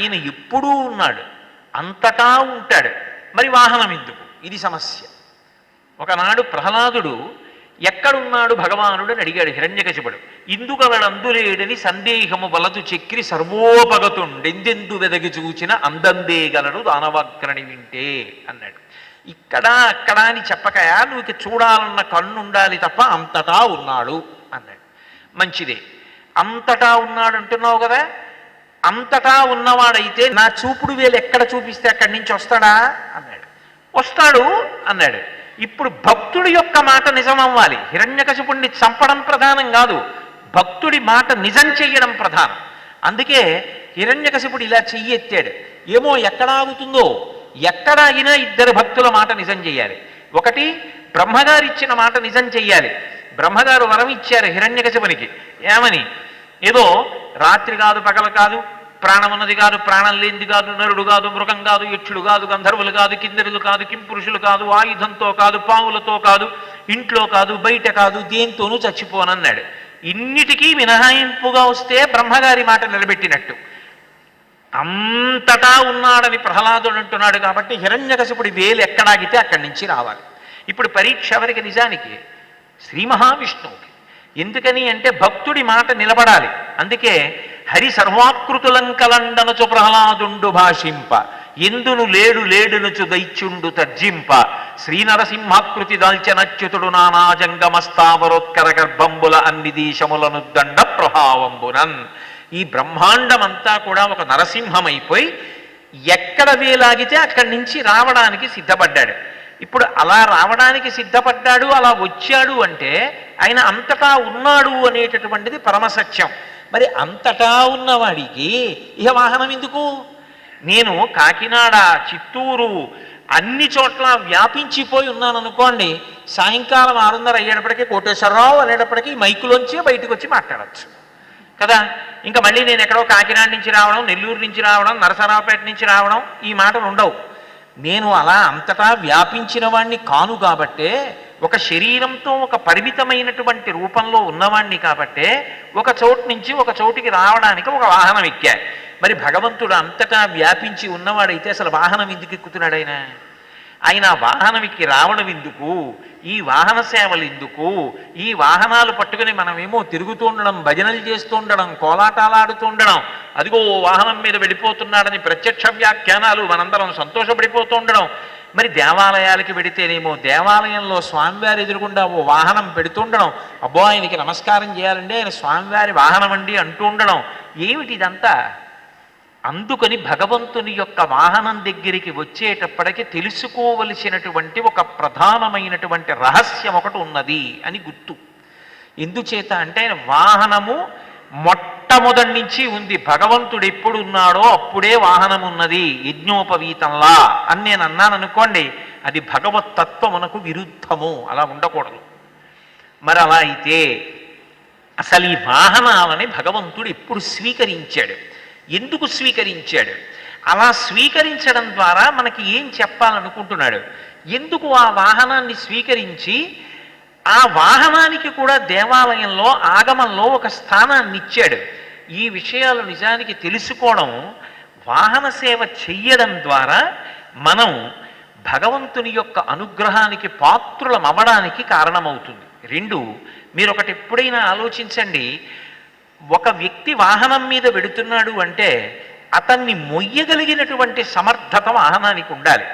ఆయన ఎప్పుడూ ఉన్నాడు. అంతటా ఉంటాడు. మరి వాహనం ఎందుకు? ఇది సమస్య. ఒకనాడు ప్రహ్లాదుడు ఎక్కడున్నాడు భగవానుడు అని అడిగాడు హిరణ్యకశిపుడు. ఇందుగలడందులేడని సందేహము వలదు చక్రి సర్వోపగతుండెందెందు వెదగి చూచిన అందందేగలడు దానవాగ్రణి వింటే అన్నాడు. ఇక్కడ అక్కడ అని చెప్పకయా నువ్వు ఇక చూడాలన్న కన్ను ఉండాలి తప్ప అంతటా ఉన్నాడు అన్నాడు. మంచిదే. అంతటా ఉన్నాడు అంటున్నావు కదా అంతటా ఉన్నవాడైతే నా చూపుడు వేలు ఎక్కడ చూపిస్తే అక్కడి నుంచి వస్తాడా? అన్నాడు. వస్తాడు అన్నాడు. ఇప్పుడు భక్తుడి యొక్క మాట నిజం అవ్వాలి హిరణ్యకశిపుణ్ణి చంపడం ప్రధానం కాదు. భక్తుడి మాట నిజం చెయ్యడం ప్రధానం. అందుకే హిరణ్యకశిపుడు ఇలా చెయ్యి ఎత్తాడు. ఏమో ఎక్కడ ఆగుతుందో? ఎక్కడ అయినా ఇద్దరు భక్తుల మాట నిజం చెయ్యాలి. ఒకటి బ్రహ్మగారు ఇచ్చిన మాట నిజం చెయ్యాలి. బ్రహ్మగారు వరం ఇచ్చారు హిరణ్యకశిపునికి. ఏమని? ఏదో రాత్రి కాదు పగల కాదు ప్రాణం ఉన్నది కాదు ప్రాణం లేనిది కాదు నరుడు కాదు మృగం కాదు యక్షుడు కాదు గంధర్వులు కాదు కిందరులు కాదు కింపురుషులు కాదు ఆయుధంతో కాదు పావులతో కాదు ఇంట్లో కాదు బయట కాదు దేంతోనూ చచ్చిపోనన్నాడు. ఇన్నిటికీ మినహాయింపుగా వస్తే బ్రహ్మగారి మాట నిలబెట్టినట్టు. అంతటా ఉన్నాడని ప్రహ్లాదుడు అంటున్నాడు కాబట్టి హిరణ్యకశిపుడి వేలు ఎక్కడాగితే అక్కడి నుంచి రావాలి. ఇప్పుడు పరీక్ష ఎవరికి? నిజానికి శ్రీ మహావిష్ణువుకి. ఎందుకని అంటే భక్తుడి మాట నిలబడాలి. అందుకే హరి సర్వాకృతులంకలండనచు ప్రహ్లాదుండు భాషింప. ఎందును లేడు లేడునుచు దైత్యుండు తర్జింప. శ్రీనరసింహాకృతి దాల్చనచ్యుతుడు నానాజంగమస్తావరోత్కర గర్భంబుల అన్ని దేశములను దండ ప్రభావంబునన్. ఈ బ్రహ్మాండమంతా కూడా ఒక నరసింహమైపోయి ఎక్కడ వేలాగితే అక్కడి నుంచి రావడానికి సిద్ధపడ్డాడు. ఇప్పుడు అలా రావడానికి సిద్ధపడ్డాడు అలా వచ్చాడు అంటే ఆయన అంతటా ఉన్నాడు అనేటటువంటిది పరమసత్యం. మరి అంతటా ఉన్నవాడికి ఇహ వాహనం ఎందుకు? నేను కాకినాడ చిత్తూరు అన్ని చోట్ల వ్యాపించిపోయి ఉన్నాను అనుకోండి సాయంకాలం ఆరున్నర అయ్యేటప్పటికీ కోటేశ్వరరావు అనేటప్పటికీ మైకులోంచి బయటకు వచ్చి మాట్లాడచ్చు. కదా? ఇంకా మళ్ళీ నేను ఎక్కడో కాకినాడ నుంచి రావడం నెల్లూరు నుంచి రావడం నరసరావుపేట నుంచి రావడం ఈ మాటలు ఉండవు. నేను అలా అంతటా వ్యాపించిన వాణ్ణి కాను కాబట్టే ఒక శరీరంతో ఒక పరిమితమైనటువంటి రూపంలో ఉన్నవాణ్ణి కాబట్టే ఒక చోటు నుంచి ఒక చోటికి రావడానికి ఒక వాహనం ఎక్కా మరి భగవంతుడు అంతటా వ్యాపించి ఉన్నవాడైతే అసలు వాహనం ఎందుకు ఎక్కుతున్నాడు ఆయన? ఆయన వాహనం ఎక్కి రావడం ఎందుకు? ఈ వాహన సేవలు ఎందుకు? ఈ వాహనాలు పట్టుకుని మనమేమో తిరుగుతూ ఉండడం భజనలు చేస్తూ ఉండడం కోలాటాలాడుతూ ఉండడం అదిగో ఓ వాహనం మీద వెళ్ళిపోతున్నాడని ప్రత్యక్ష వ్యాఖ్యానాలు మనందరం సంతోషపడిపోతూ ఉండడం మరి దేవాలయాలకి పెడితేనేమో దేవాలయంలో స్వామివారి ఎదురుగుండా ఓ వాహనం పెడుతుండడం. అబ్బో ఆయనకి నమస్కారం చేయాలండి ఆయన స్వామివారి వాహనం అండి అంటూ ఉండడం. ఏమిటి ఇదంతా? అందుకని భగవంతుని యొక్క వాహనం దగ్గరికి వచ్చేటప్పటికి తెలుసుకోవలసినటువంటి ఒక ప్రధానమైనటువంటి రహస్యం ఒకటి ఉన్నది అని గుర్తు. ఎందుచేత అంటే ఆయన వాహనము మొట్టమొదటి నుంచి ఉంది. భగవంతుడు ఎప్పుడు ఉన్నాడో అప్పుడే వాహనం ఉన్నది యజ్ఞోపవీతంలా అని నేను అన్నాను అనుకోండి అది భగవత్ తత్వమునకు విరుద్ధము. అలా ఉండకూడదు. మరి అలా అయితే అసలు ఈ వాహనాలని భగవంతుడు ఎప్పుడు స్వీకరించాడు? ఎందుకు స్వీకరించాడు? అలా స్వీకరించడం ద్వారా మనకి ఏం చెప్పాలనుకుంటున్నాడు? ఎందుకు ఆ వాహనాన్ని స్వీకరించి ఆ వాహనానికి కూడా దేవాలయంలో ఆగమంలో ఒక స్థానాన్ని ఇచ్చాడు ఈ విషయాలు నిజానికి తెలుసుకోవడం వాహన సేవ చెయ్యడం ద్వారా మనం భగవంతుని యొక్క అనుగ్రహానికి పాత్రులం అవ్వడానికి కారణమవుతుంది. రెండు మీరు ఒకటి ఎప్పుడైనా ఆలోచించండి ఒక వ్యక్తి వాహనం మీద వెడుతున్నాడు అంటే అతన్ని మొయ్యగలిగినటువంటి సమర్థత వాహనానికి ఉండాలి.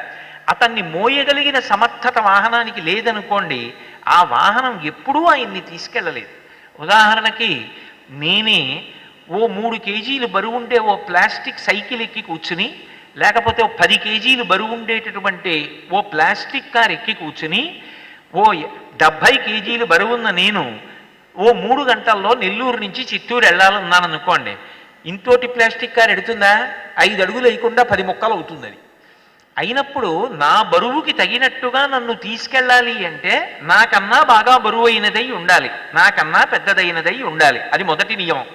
అతన్ని మోయగలిగిన సమర్థత వాహనానికి లేదనుకోండి ఆ వాహనం ఎప్పుడూ ఆయన్ని తీసుకెళ్ళలేదు. ఉదాహరణకి నేనే ఓ మూడు కేజీలు బరువు ఉండే ఓ ప్లాస్టిక్ సైకిల్ ఎక్కి కూర్చుని లేకపోతే ఓ పది కేజీలు బరువు ఉండేటటువంటి ఓ ప్లాస్టిక్ కార్ ఎక్కి కూర్చుని ఓ డెబ్భై కేజీలు బరువున్న నేను ఓ మూడు గంటల్లో నెల్లూరు నుంచి చిత్తూరు వెళ్ళాలన్నాను అనుకోండి ఇంతోటి ప్లాస్టిక్ కార్ ఎడుతుందా? ఐదు అడుగులు వేయకుండా పది ముక్కలు అవుతుంది అది అయినప్పుడు నా బరువుకి తగినట్టుగా నన్ను తీసుకెళ్ళాలి అంటే నాకన్నా బాగా బరువు అయినదై ఉండాలి. నాకన్నా పెద్దదైనదై ఉండాలి. అది మొదటి నియమం.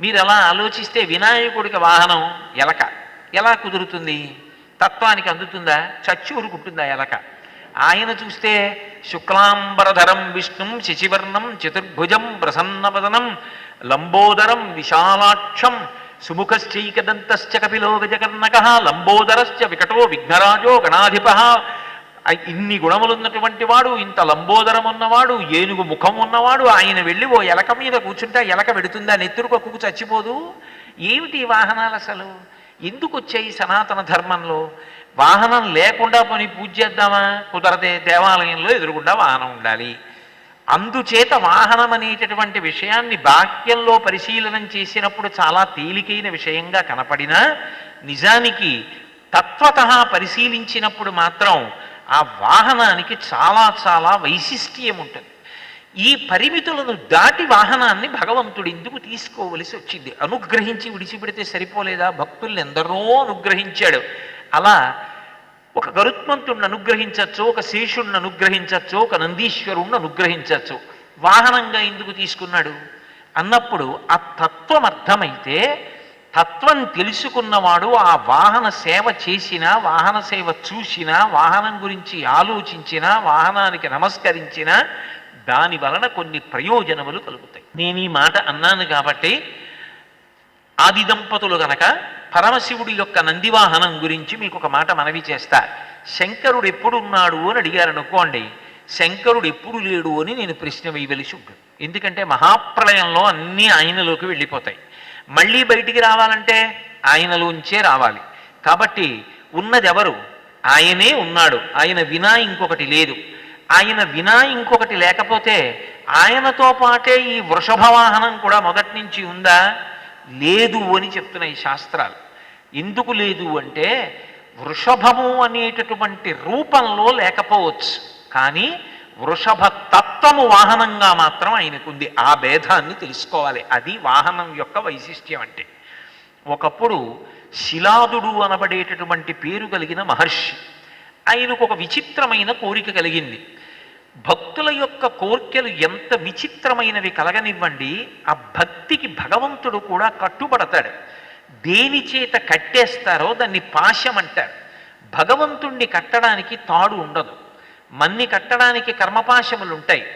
మీరు ఎలా ఆలోచిస్తే వినాయకుడికి వాహనం ఎలక. ఎలా కుదురుతుంది? తత్వానికి అందుతుందా? చచ్చి ఊరుకుంటుందా ఎలక? ఆయన చూస్తే శుక్లాంబరధరం విష్ణుం శశివర్ణం చతుర్భుజం ప్రసన్నవదనం లంబోదరం విశాలాక్షం సుముఖశ్చైకదంతశ్చ కపిలో గజకర్ణక లంబోదరశ్చ వికటో విఘ్నరాజో గణాధిప. ఇన్ని గుణములున్నటువంటి వాడు ఇంత లంబోదరం ఉన్నవాడు ఏనుగు ముఖం ఉన్నవాడు ఆయన వెళ్ళి ఓ ఎలక మీద కూర్చుంటే ఎలక పెడుతుందా నెత్తురు కొక్కుకు చచ్చిపోదు? ఏమిటి వాహనాలు అసలు? ఎందుకు వచ్చాయి సనాతన ధర్మంలో? వాహనం లేకుండా పోనీ పూజ చేద్దామా? కుదరదే దేవాలయంలో ఎదురుగుండా వాహనం ఉండాలి. అందుచేత వాహనం అనేటటువంటి విషయాన్ని బాహ్యంలో పరిశీలనం చేసినప్పుడు చాలా తేలికైన విషయంగా కనపడినా నిజానికి తత్వత పరిశీలించినప్పుడు మాత్రం ఆ వాహనానికి చాలా చాలా వైశిష్ట్యం ఉంటుంది. ఈ పరిమితులను దాటి వాహనాన్ని భగవంతుడు ఎందుకు తీసుకోవలసి వచ్చింది. అనుగ్రహించి విడిచిపెడితే సరిపోలేదా? భక్తుల్ని ఎందరో అనుగ్రహించాడు. అలా ఒక గరుత్మంతుణ్ణి అనుగ్రహించవచ్చు ఒక శేషుణ్ణి అనుగ్రహించవచ్చు ఒక నందీశ్వరుణ్ణి అనుగ్రహించవచ్చు వాహనంగా ఎందుకు తీసుకున్నాడు? అన్నప్పుడు ఆ తత్వం అర్థమైతే తత్వం తెలుసుకున్నవాడు ఆ వాహన సేవ చేసినా వాహన సేవ చూసినా వాహనం గురించి ఆలోచించినా వాహనానికి నమస్కరించినా దాని వలన కొన్ని ప్రయోజనములు కలుగుతాయి. నేను ఈ మాట అన్నాను కాబట్టి ఆది దంపతులు గనక పరమశివుడి యొక్క నందివాహనం గురించి మీకు ఒక మాట మనవి చేస్తా. శంకరుడు ఎప్పుడు ఉన్నాడు అని అడిగారు అనుకోండి. శంకరుడు ఎప్పుడు లేడు అని నేను ప్రశ్న వేయవలసి ఉంటుంది. ఎందుకంటే మహాప్రళయంలో అన్నీ ఆయనలోకి వెళ్ళిపోతాయి. మళ్ళీ బయటికి రావాలంటే ఆయనలోంచే రావాలి. కాబట్టి ఉన్నది ఎవరు ఆయనే ఉన్నాడు. ఆయన వినా ఇంకొకటి లేదు. ఆయన వినా ఇంకొకటి లేకపోతే ఆయనతో పాటే ఈ వృషభవాహనం కూడా మొదటి నుంచి ఉందా? లేదు అని చెప్తున్నాయి శాస్త్రాలు. ఎందుకు లేదు అంటే వృషభము అనేటటువంటి రూపంలో లేకపోవచ్చు. కానీ వృషభ తత్వము వాహనంగా మాత్రం ఆయనకుంది. ఆ భేదాన్ని తెలుసుకోవాలి. అది వాహనం యొక్క వైశిష్ట్యం అంటే. ఒకప్పుడు శిలాదుడు అనబడేటటువంటి పేరు కలిగిన మహర్షి. ఆయనకు ఒక విచిత్రమైన కోరిక కలిగింది. భక్తుల యొక్క కోర్కెలు ఎంత విచిత్రమైనవి కలగనివ్వండి ఆ భక్తికి భగవంతుడు కూడా కట్టుబడతాడు. దేని చేత కట్టేస్తారో దాన్ని పాశం అంటారు. భగవంతుణ్ణి కట్టడానికి తాడు ఉండదు. మన్ని కట్టడానికి కర్మపాశములు ఉంటాయి.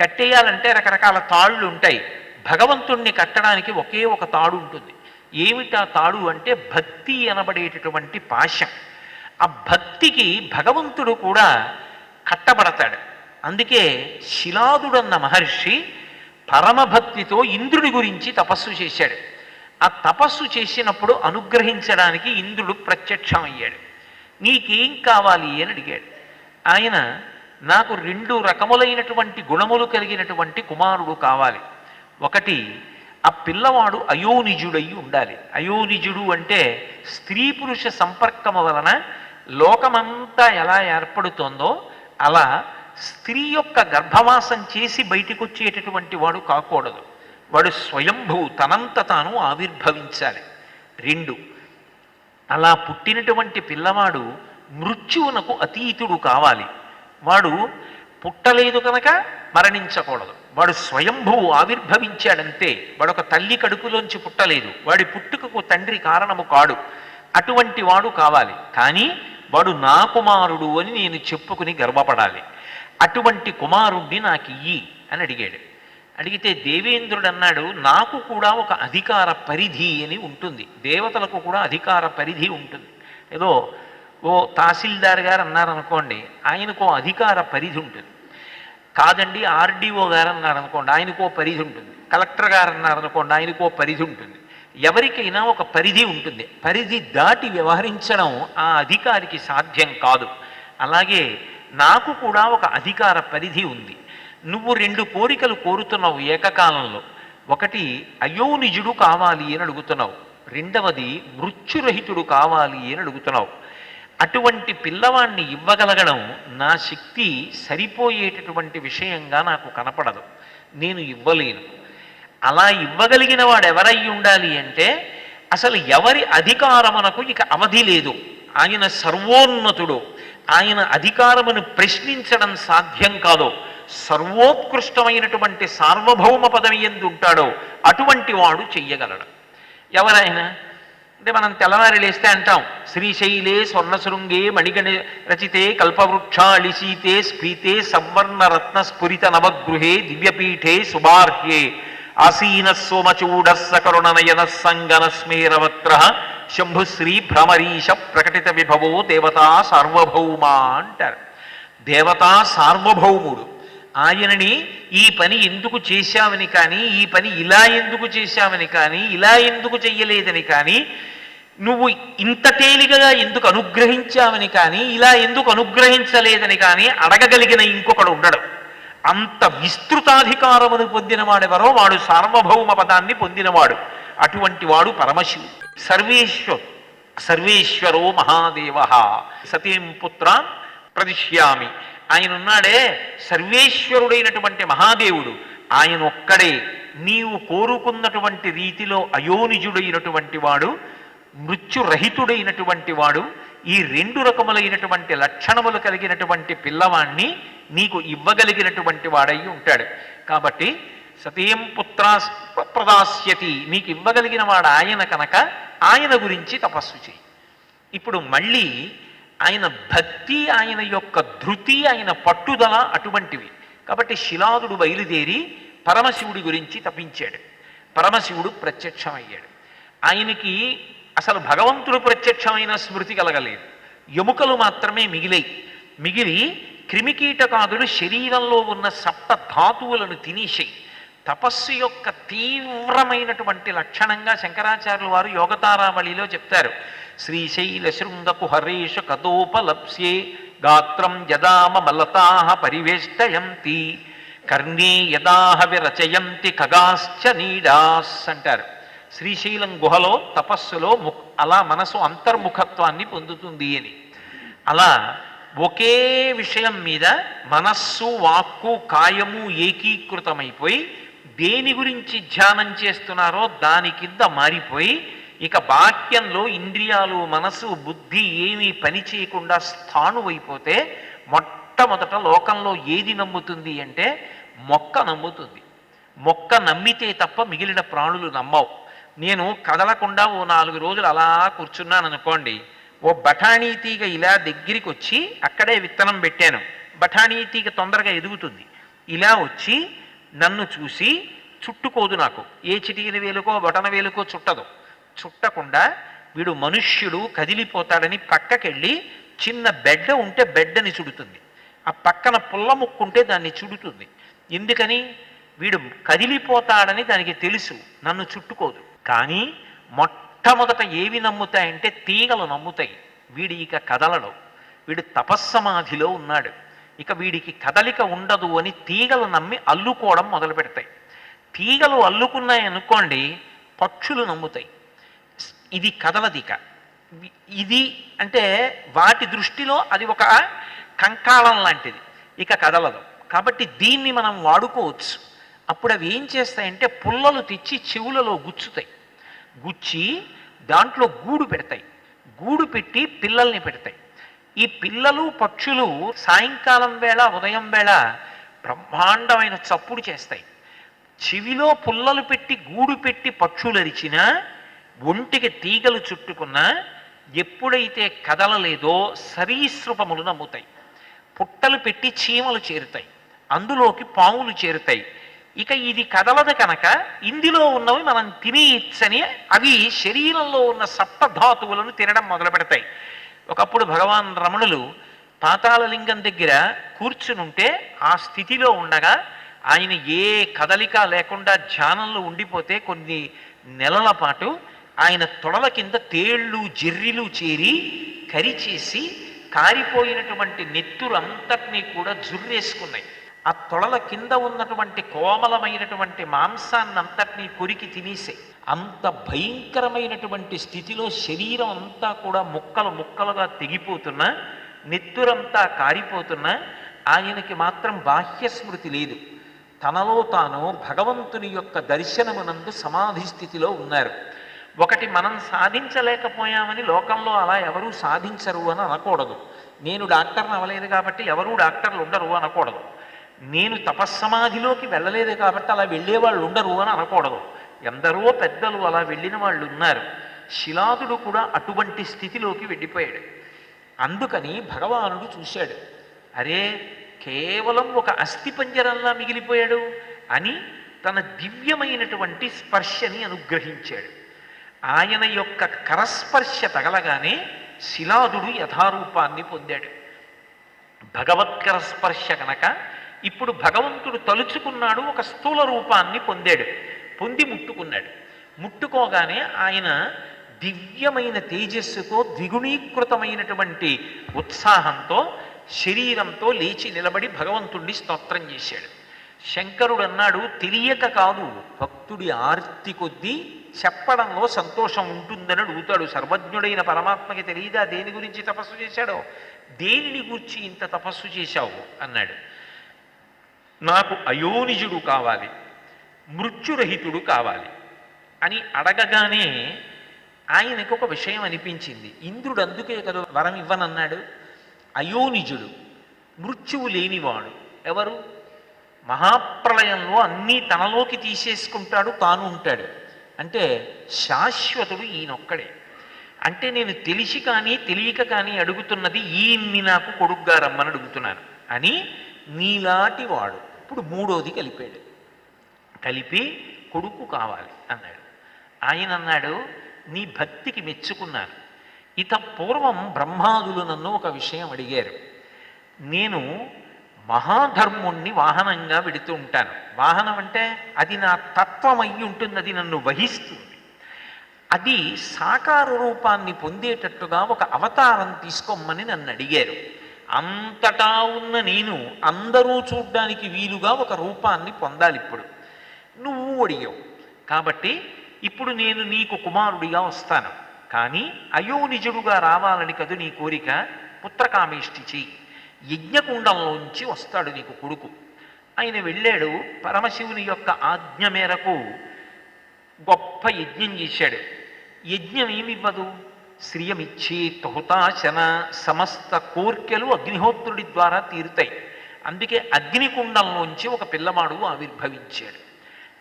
కట్టేయాలంటే రకరకాల తాళ్ళు ఉంటాయి. భగవంతుణ్ణి కట్టడానికి ఒకే ఒక తాడు ఉంటుంది. ఏమిటా తాడు అంటే భక్తి అనబడేటటువంటి పాశం. ఆ భక్తికి భగవంతుడు కూడా కట్టబడతాడు. అందుకే శిలాదుడన్న మహర్షి పరమభక్తితో ఇంద్రుడి గురించి తపస్సు చేశాడు. ఆ తపస్సు చేసినప్పుడు అనుగ్రహించడానికి ఇంద్రుడు ప్రత్యక్షమయ్యాడు. నీకేం కావాలి? అని అడిగాడు. ఆయన నాకు రెండు రకములైనటువంటి గుణములు కలిగినటువంటి కుమారుడు కావాలి. ఒకటి ఆ పిల్లవాడు అయోనిజుడై ఉండాలి. అయోనిజుడు అంటే స్త్రీ పురుష సంపర్కము వలన లోకమంతా ఎలా ఏర్పడుతోందో అలా స్త్రీ యొక్క గర్భవాసం చేసి బయటికి వచ్చేటటువంటి వాడు కాకూడదు. వాడు స్వయంభూ తనంత తాను ఆవిర్భవించాలి. రెండు అలా పుట్టినటువంటి పిల్లవాడు మృత్యువునకు అతీతుడు కావాలి. వాడు పుట్టలేదు కనుక మరణించకూడదు. వాడు స్వయంభువు ఆవిర్భవించాడంతే వాడు ఒక తల్లి కడుపులోంచి పుట్టలేదు. వాడి పుట్టుకకు తండ్రి కారణము కాడు. అటువంటి వాడు కావాలి. కానీ వాడు నా కుమారుడు అని నేను చెప్పుకుని గర్వపడాలి. అటువంటి కుమారుణ్ణి నాకు ఇయ్యి అని అడిగాడు. అడిగితే దేవేంద్రుడు అన్నాడు నాకు కూడా ఒక అధికార పరిధి అని ఉంటుంది. దేవతలకు కూడా అధికార పరిధి ఉంటుంది. ఏదో ఓ తహసీల్దార్ గారు అన్నారనుకోండి ఆయనకు అధికార పరిధి ఉంటుంది. కాదండి ఆర్డీఓ గారు అన్నారు అనుకోండి ఆయనకో పరిధి ఉంటుంది. కలెక్టర్ గారు అన్నారు అనుకోండి ఆయనకో పరిధి ఉంటుంది. ఎవరికైనా ఒక పరిధి ఉంటుంది. పరిధి దాటి వ్యవహరించడం ఆ అధికారికి సాధ్యం కాదు. అలాగే నాకు కూడా ఒక అధికార పరిధి ఉంది. నువ్వు రెండు కోరికలు కోరుతున్నావు ఏకకాలంలో. ఒకటి అయోనిజుడు కావాలి అని అడుగుతున్నావు. రెండవది మృత్యురహితుడు కావాలి అని అడుగుతున్నావు. అటువంటి పిల్లవాణ్ణి ఇవ్వగలగడం నా శక్తి సరిపోయేటటువంటి విషయంగా నాకు కనపడదు. నేను ఇవ్వలేను. అలా ఇవ్వగలిగిన వాడు ఎవరై ఉండాలి అంటే అసలు ఎవరి అధికారమునకు ఇక అవధి లేదు. ఆయన సర్వోన్నతుడు. ఆయన అధికారమును ప్రశ్నించడం సాధ్యం కాదో. సర్వోత్కృష్టమైనటువంటి సార్వభౌమ పదవి ఎందు ఉంటాడో అటువంటి వాడు చెయ్యగలడు. ఎవరైనా అంటే మనం తెల్లవారి లేస్తే అంటాం శ్రీశైలే స్వర్ణశృంగే మణిగణి రచితే కల్పవృక్షాళిశీతే స్ఫీతే సవర్ణరత్న స్ఫురిత నవగృహే దివ్యపీఠే సుబార్హ్యే ఆసీన సోమచూడ సకరుణనయన సంగన స్మేరవక్ర శంభుశ్రీ భ్రమరీష ప్రకటిత విభవో దేవతా సార్వభౌమ అంటారు దేవతా సార్వభౌముడు ఆయనని ఈ పని ఎందుకు చేశామని కానీ ఈ పని ఇలా ఎందుకు చేశామని కానీ ఇలా ఎందుకు చెయ్యలేదని కానీ నువ్వు ఇంత తేలికగా ఎందుకు అనుగ్రహించావని కానీ ఇలా ఎందుకు అనుగ్రహించలేదని కానీ అడగగలిగిన ఇంకొకడు ఉండడు. అంత విస్తృతాధికారమును పొందినవాడెవరో వాడు సార్వభౌమ పదాన్ని పొందినవాడు. అటువంటి వాడు పరమశివుడు. సర్వేశ్వరు సర్వేశ్వరో మహాదేవ. సతీం పుత్ర ప్రదిశ్యామి ఆయన ఉన్నాడే సర్వేశ్వరుడైనటువంటి మహాదేవుడు. ఆయన ఒక్కడే నీవు కోరుకున్నటువంటి రీతిలో అయోనిజుడైనటువంటి వాడు మృత్యురహితుడైనటువంటి వాడు ఈ రెండు రకములైనటువంటి లక్షణములు కలిగినటువంటి పిల్లవాణ్ణి నీకు ఇవ్వగలిగినటువంటి వాడై ఉంటాడు. కాబట్టి సతీం పుత్ర ప్రదాస్యతి నీకు ఇవ్వగలిగిన వాడు ఆయన కనుక ఆయన గురించి తపస్సు చేయి. ఇప్పుడు మళ్ళీ ఆయన భక్తి ఆయన యొక్క ధృతి ఆయన పట్టుదల అటువంటివి. కాబట్టి శిలాదుడు బయలుదేరి పరమశివుడి గురించి తపించాడు. పరమశివుడు ప్రత్యక్షమయ్యాడు. ఆయనకి అసలు భగవంతుడు ప్రత్యక్షమైన స్మృతి కలగలేదు. ఎముకలు మాత్రమే మిగిలాయి. మిగిలి క్రిమికీటకాదులు శరీరంలో ఉన్న సప్త ధాతువులను తినేసాయి. తపస్సు యొక్క తీవ్రమైనటువంటి లక్షణంగా శంకరాచార్యులు వారు యోగతారావళిలో చెప్తారు. శ్రీశైల శృంగపు హరేష కథోపలప్స్యే గాత్రం యదామ మలతా పరివేష్టయంతి కర్ణే యదాహ విరచయంతి ఖగాశ్చ నీడాస్ అంటారు. శ్రీశైలం గుహలో తపస్సులో ము అలా మనసు అంతర్ముఖత్వాన్ని పొందుతుంది అని. అలా ఒకే విషయం మీద మనస్సు వాక్కు కాయము ఏకీకృతమైపోయి దేని గురించి ధ్యానం చేస్తున్నారో దాని కింద మారిపోయి ఇక బాక్యంలో ఇంద్రియాలు మనసు బుద్ధి ఏమీ పని చేయకుండా స్థాణువైపోతే మొట్టమొదట లోకంలో ఏది నమ్ముతుంది అంటే మొక్క నమ్ముతుంది. మొక్క నమ్మితే తప్ప మిగిలిన ప్రాణులు నమ్మవు. నేను కదలకుండా ఓ నాలుగు రోజులు అలా కూర్చున్నాను అనుకోండి ఓ బఠానీ తీగ ఇలా దగ్గరికి వచ్చి అక్కడే విత్తనం పెట్టాను. బఠానీ తీగ తొందరగా ఎదుగుతుంది. ఇలా వచ్చి నన్ను చూసి చుట్టుకోదు నాకు. ఏ చిటికిన వేలుకో బటన వేలుకో చుట్టదు. చుట్టకుండా వీడు మనుష్యుడు కదిలిపోతాడని పక్కకెళ్ళి చిన్న బెడ్డ ఉంటే బెడ్డని చుడుతుంది. ఆ పక్కన పుల్ల ముక్కుంటే దాన్ని చుడుతుంది. ఎందుకని? వీడు కదిలిపోతాడని దానికి తెలుసు. నన్ను చుట్టుకోదు. కానీ మొట్టమొదట ఏవి నమ్ముతాయంటే తీగలు నమ్ముతాయి. వీడి ఇక కదలడు. వీడు తపస్సమాధిలో ఉన్నాడు. ఇక వీడికి కదలిక ఉండదు అని తీగలు నమ్మి అల్లుకోవడం మొదలు పెడతాయి. తీగలు అల్లుకున్నాయి అనుకోండి పక్షులు నమ్ముతాయి. ఇది కదలదిక ఇది అంటే వాటి దృష్టిలో అది ఒక కంకాళం లాంటిది. ఇక కదలదు. కాబట్టి దీన్ని మనం వాడుకోవచ్చు. అప్పుడు అవి ఏం చేస్తాయంటే పుల్లలు తెచ్చి చెవులలో గుచ్చుతాయి. గుచ్చి దాంట్లో గూడు పెడతాయి. గూడు పెట్టి పిల్లల్ని పెడతాయి. ఈ పిల్లలు పక్షులు సాయంకాలం వేళ ఉదయం వేళ బ్రహ్మాండమైన చప్పుడు చేస్తాయి. చెవిలో పుల్లలు పెట్టి గూడు పెట్టి పక్షులు అరిచినా ఒంటికి తీగలు చుట్టుకున్నా ఎప్పుడైతే కదలలేదో సరీసృపములు నమ్ముతాయి. పుట్టలు పెట్టి చీమలు చేరుతాయి. అందులోకి పాములు చేరుతాయి. ఇక ఇది కదలదు కనుక ఇందులో ఉన్నవి మనం తినేయచ్చని అవి శరీరంలో ఉన్న సప్తధాతువులను తినడం మొదలు పెడతాయి. ఒకప్పుడు భగవాన్ రమణులు పాతాళలింగం దగ్గర కూర్చునుంటే ఆ స్థితిలో ఉండగా ఆయన ఏ కదలిక లేకుండా ధ్యానంలో ఉండిపోతే కొన్ని నెలల పాటు ఆయన తొడల కింద తేళ్ళు జెర్రిలు చేరి కరిచేసి కారిపోయినటువంటి నెత్తులంతటినీ కూడా జుర్రేసుకున్నాయి. ఆ తొడల కింద ఉన్నటువంటి కోమలమైనటువంటి మాంసాన్నంతటినీ కొరికి తినేసే. అంత భయంకరమైనటువంటి స్థితిలో శరీరం అంతా కూడా ముక్కలు ముక్కలుగా తెగిపోతున్నా నెత్తురంతా కారిపోతున్నా ఆయనకి మాత్రం బాహ్య స్మృతి లేదు. తనలో తాను భగవంతుని యొక్క దర్శనమునందు సమాధి స్థితిలో ఉన్నారు. ఒకటి మనం సాధించలేకపోయామని లోకంలో అలా ఎవరూ సాధించరు అని అనకూడదు. నేను డాక్టర్ని అవ్వలేదు కాబట్టి ఎవరూ డాక్టర్లు ఉండరు అనకూడదు. నేను తపస్సమాధిలోకి వెళ్ళలేదు కాబట్టి అలా వెళ్ళేవాళ్ళు ఉండరు అని అనకూడదు. ఎందరో పెద్దలు అలా వెళ్ళిన వాళ్ళు ఉన్నారు. శిలాదుడు కూడా అటువంటి స్థితిలోకి వెళ్ళిపోయాడు. అందుకని భగవానుడు చూశాడు. అరే కేవలం ఒక అస్థిపంజరంలా మిగిలిపోయాడు అని తన దివ్యమైనటువంటి స్పర్శని అనుగ్రహించాడు. ఆయన యొక్క కరస్పర్శ తగలగానే శిలాదుడు యథారూపాన్ని పొందాడు. భగవత్కరస్పర్శ కనుక ఇప్పుడు భగవంతుడు తలుచుకున్నాడు ఒక స్థూల రూపాన్ని పొందాడు. పొంది ముట్టుకున్నాడు. ముట్టుకోగానే ఆయన దివ్యమైన తేజస్సుతో ద్విగుణీకృతమైనటువంటి ఉత్సాహంతో శరీరంతో లేచి నిలబడి భగవంతుణ్ణి స్తోత్రం చేశాడు. శంకరుడు అన్నాడు తెలియక కాదు భక్తుడి ఆర్తి కొద్దీ చెప్పడంలో సంతోషం ఉంటుందని అడుగుతాడు. సర్వజ్ఞుడైన పరమాత్మకి తెలియదా దేని గురించి తపస్సు చేశాడో? దేనిని గురించి ఇంత తపస్సు చేశావు? అన్నాడు. నాకు అయోనిజుడు కావాలి మృత్యురహితుడు కావాలి అని అడగగానే ఆయనకు ఒక విషయం అనిపించింది. ఇంద్రుడు అందుకే కదా వరం ఇవ్వనన్నాడు. అయోనిజుడు మృత్యువు లేనివాడు. ఎవరు? మహాప్రళయంలో అన్నీ తనలోకి తీసేసుకుంటాడు తాను ఉంటాడు. అంటే శాశ్వతుడు ఈయనొక్కడే. అంటే నేను తెలిసి కానీ తెలియక కానీ అడుగుతున్నది ఈయన్ని నాకు కొడుగ్గా రమ్మని అడుగుతున్నాను. అని నీలాంటి వాడు ఇప్పుడు మూడోది కలిపాడు. కలిపి కొడుకు కావాలి అన్నాడు. ఆయన అన్నాడు నీ భక్తికి మెచ్చుకున్నాను. ఇత పూర్వం బ్రహ్మాదులు నన్ను ఒక విషయం అడిగారు. నేను మహాధర్ముణ్ణి వాహనంగా వెడుతూ ఉంటాను. వాహనం అంటే అది నా తత్వం అయి ఉంటుంది అది నన్ను వహిస్తుంది. అది సాకార రూపాన్ని పొందేటట్టుగా ఒక అవతారం తీసుకోమని నన్ను అడిగారు. అంతటా ఉన్న నేను అందరూ చూడ్డానికి వీలుగా ఒక రూపాన్ని పొందాలి ఇప్పుడు. నువ్వు అడిగావు కాబట్టి ఇప్పుడు నేను నీకు కుమారుడిగా వస్తాను. కానీ అయోనిజుడుగా రావాలని కదు నీ కోరిక? పుత్రకామేష్టి చెయ్యి. యజ్ఞకుండంలోంచి వస్తాడు నీకు కొడుకు. ఆయన వెళ్ళాడు పరమశివుని యొక్క ఆజ్ఞ మేరకు గొప్ప యజ్ఞం చేశాడు. యజ్ఞం ఏమివ్వదు? శ్రియమిచ్చి తహుతాశన సమస్త కోర్కెలు అగ్నిహోత్రుడి ద్వారా తీరుతాయి. అందుకే అగ్నికుండంలోంచి ఒక పిల్లవాడు ఆవిర్భవించాడు.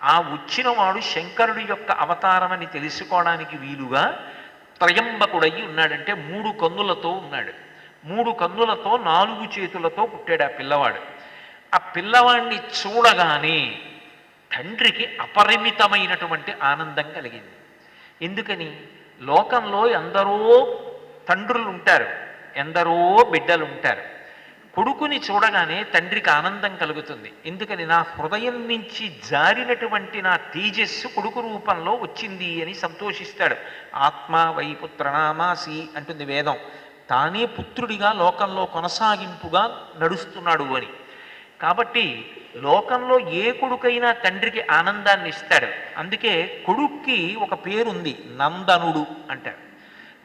ఆ వచ్చినవాడు శంకరుడి యొక్క అవతారమని తెలుసుకోవడానికి వీలుగా త్రయంబకుడయ్యి ఉన్నాడంటే మూడు కన్నులతో ఉన్నాడు. మూడు కన్నులతో నాలుగు చేతులతో పుట్టాడు ఆ పిల్లవాడు. ఆ పిల్లవాడిని చూడగానే తండ్రికి అపరిమితమైనటువంటి ఆనందం కలిగింది. ఎందుకని? లోకంలో ఎందరో తండ్రులు ఉంటారు ఎందరో బిడ్డలు ఉంటారు కొడుకుని చూడగానే తండ్రికి ఆనందం కలుగుతుంది. ఎందుకని నా హృదయం నుంచి జారినటువంటి నా తేజస్సు కొడుకు రూపంలో వచ్చింది అని సంతోషిస్తాడు. ఆత్మ వైపుత్రనామాసి అంటుంది వేదం. తానే పుత్రుడిగా లోకంలో కొనసాగింపుగా నడుస్తున్నాడు అని. కాబట్టి లోకంలో ఏ కొడుకైనా తండ్రికి ఆనందాన్ని ఇస్తాడు. అందుకే కొడుక్కి ఒక పేరుంది నందనుడు అంటారు.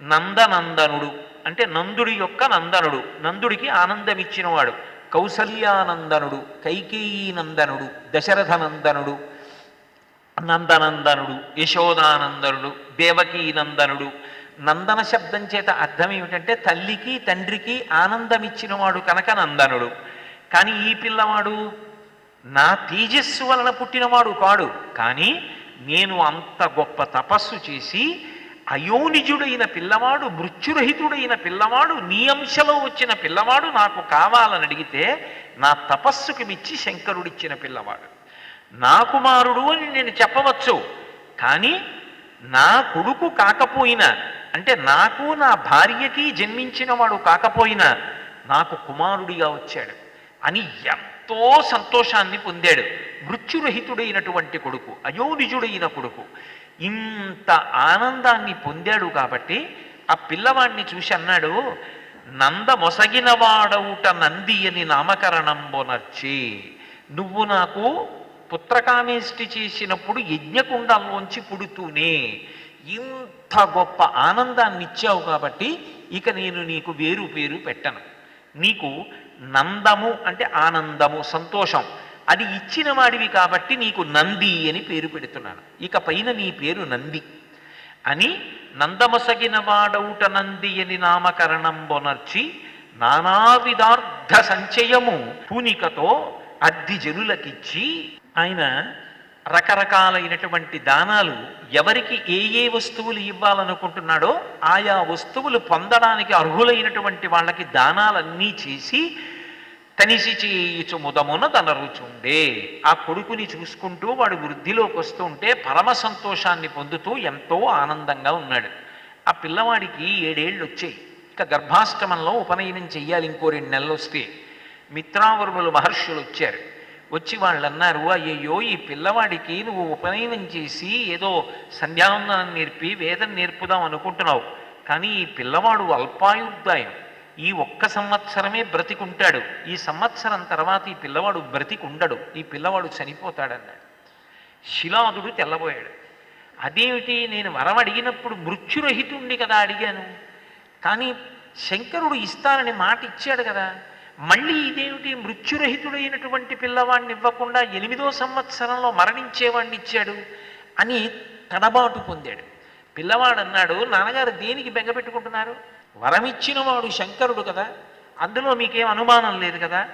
నందనందనుడు అంటే నందుడి యొక్క నందనుడు నందుడికి ఆనందం ఇచ్చినవాడు. కౌసల్యానందనుడు కైకేయీ నందనుడు దశరథ నందనుడు నందనందనుడు యశోదానందనుడు దేవకీ నందనుడు నందన శబ్దం చేత అర్థం ఏమిటంటే తల్లికి తండ్రికి ఆనందం ఇచ్చినవాడు కనుక నందనుడు. కానీ ఈ పిల్లవాడు నా తేజస్సు వలన పుట్టినవాడు కాడు. కానీ నేను అంత గొప్ప తపస్సు చేసి అయోనిజుడైన పిల్లవాడు మృత్యురహితుడైన పిల్లవాడు నీ అంశలో వచ్చిన పిల్లవాడు నాకు కావాలని అడిగితే నా తపస్సుకి మిచ్చి శంకరుడిచ్చిన పిల్లవాడు. నా కుమారుడు అని నేను చెప్పవచ్చు. కానీ నా కొడుకు కాకపోయినా అంటే నాకు నా భార్యకి జన్మించిన వాడు కాకపోయినా నాకు కుమారుడిగా వచ్చాడు. అని ఎంతో సంతోషాన్ని పొందాడు. మృత్యురహితుడైనటువంటి కొడుకు అయోనిజుడైన కొడుకు. ఇంత ఆనందాన్ని పొందాడు కాబట్టి ఆ పిల్లవాడిని చూసి అన్నాడు నంద మొసగినవాడవుట నంది అని నామకరణంబొనర్చి నువ్వు నాకు పుత్రకామేష్టి చేసినప్పుడు యజ్ఞకుండంలోంచి పుడుతూనే. ఇంత గొప్ప ఆనందాన్ని ఇచ్చావు కాబట్టి ఇక నేను నీకు వేరు పేరు పెట్టను. నీకు నందము అంటే ఆనందము సంతోషం. అది ఇచ్చిన వాడివి కాబట్టి నీకు నంది అని పేరు పెడుతున్నాను. ఇక పైన నీ పేరు నంది. అని నందమసగిన వాడౌట నంది అని నామకరణం బొనర్చి నానావిధార్థ సంచయము పూనికతో అద్ది జనులకిచ్చి ఆయన రకరకాలైనటువంటి దానాలు ఎవరికి ఏ ఏ వస్తువులు ఇవ్వాలనుకుంటున్నాడో ఆయా వస్తువులు పొందడానికి అర్హులైనటువంటి వాళ్ళకి దానాలన్నీ చేసి తనిసి చేయుచు ముదమున తనరుచుండే. ఆ కొడుకుని చూసుకుంటూ వాడు వృద్ధిలోకి వస్తుంటే పరమ సంతోషాన్ని పొందుతూ ఎంతో ఆనందంగా ఉన్నాడు. ఆ పిల్లవాడికి ఏడేళ్ళు వచ్చాయి ఇక గర్భాష్టమంలో ఉపనయనం చెయ్యాలి ఇంకో రెండు నెలలు వస్తే మిత్రావరుములు మహర్షులు వచ్చారు వచ్చి వాళ్ళు అన్నారు అయ్యయ్యో ఈ పిల్లవాడికి నువ్వు ఉపనయనం చేసి ఏదో సంధ్యావందనం నేర్పి వేదం నేర్పుదాం అనుకుంటున్నావు. కానీ ఈ పిల్లవాడు అల్పాయుర్దాయం. ఈ ఒక్క సంవత్సరమే బ్రతికుంటాడు. ఈ సంవత్సరం తర్వాత ఈ పిల్లవాడు బ్రతికుండడు. ఈ పిల్లవాడు చనిపోతాడన్నాడు. శిలాదుడు తెల్లబోయాడు. అదేమిటి? నేను వరం అడిగినప్పుడు మృత్యురహితుండి కదా అడిగాను. కానీ శంకరుడు ఇస్తానని మాట ఇచ్చాడు కదా. మళ్ళీ ఇదేమిటి మృత్యురహితుడైనటువంటి పిల్లవాడిని ఇవ్వకుండా ఎనిమిదో సంవత్సరంలో మరణించేవాడిని ఇచ్చాడు అని తడబాటు పొందాడు. పిల్లవాడు అన్నాడు నాన్నగారు దేనికి బెంగపెట్టుకుంటున్నారు వరం ఇచ్చినవాడు శంకరుడు కదా అందులో మీకేం అనుమానం లేదు కదా?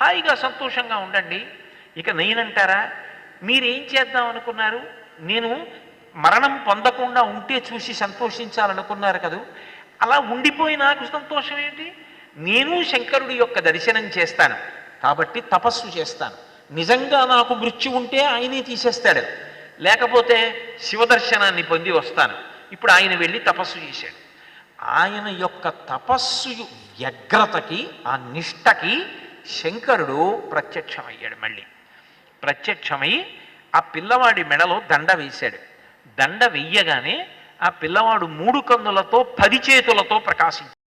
హాయిగా సంతోషంగా ఉండండి. ఇక నేనంటారా మీరేం చేద్దాం అనుకున్నారు? నేను మరణం పొందకుండా ఉంటే చూసి సంతోషించాలనుకున్నారు కదూ. అలా ఉండిపోయి నాకు సంతోషం ఏంటి? నేను శంకరుడి యొక్క దర్శనం చేస్తాను. కాబట్టి తపస్సు చేస్తాను. నిజంగా నాకు మృత్యు ఉంటే ఆయనే తీసేస్తాడు. లేకపోతే శివదర్శనాన్ని పొంది వస్తాను. ఇప్పుడు ఆయన వెళ్ళి తపస్సు చేశాడు. ఆయన యొక్క తపస్సు వ్యగ్రతకి ఆ నిష్టకి శంకరుడు ప్రత్యక్షమయ్యాడు మళ్ళీ. ప్రత్యక్షమై ఆ పిల్లవాడి మెడలో దండ వేశాడు. దండ వెయ్యగానే ఆ పిల్లవాడు మూడు కన్నులతో పది చేతులతో ప్రకాశించాడు.